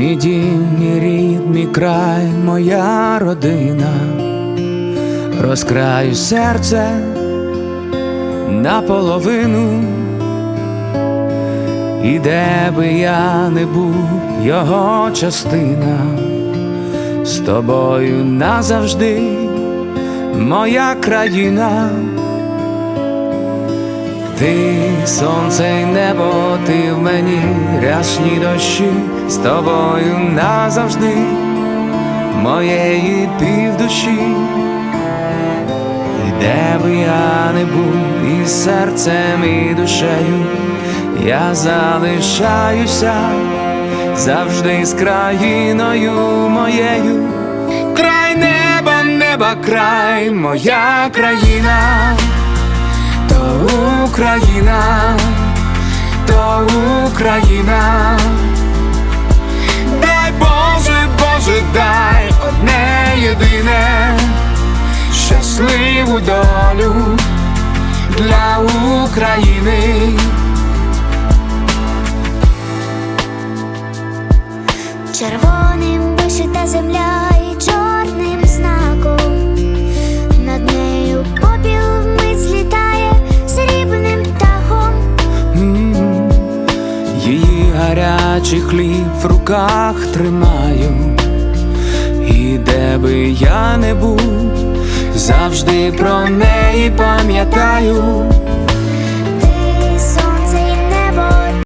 Мій дім, мій край, моя родина, розкраю серце наполовину, і де би я не був, його частина, з тобою назавжди, моя країна. Ти сонце й небо, ти в мені рясні дощі з тобою назавжди, моєї півдуші, І де би я не був, і серцем, і душею, я залишаюся завжди з країною моєю. Край неба, неба, край, моя країна Україна, то Україна, дай Боже, Боже, дай одне єдине, щасливу долю для України. Червоним гарячий хліб в руках тримаю, і де би я не був, завжди про неї пам'ятаю.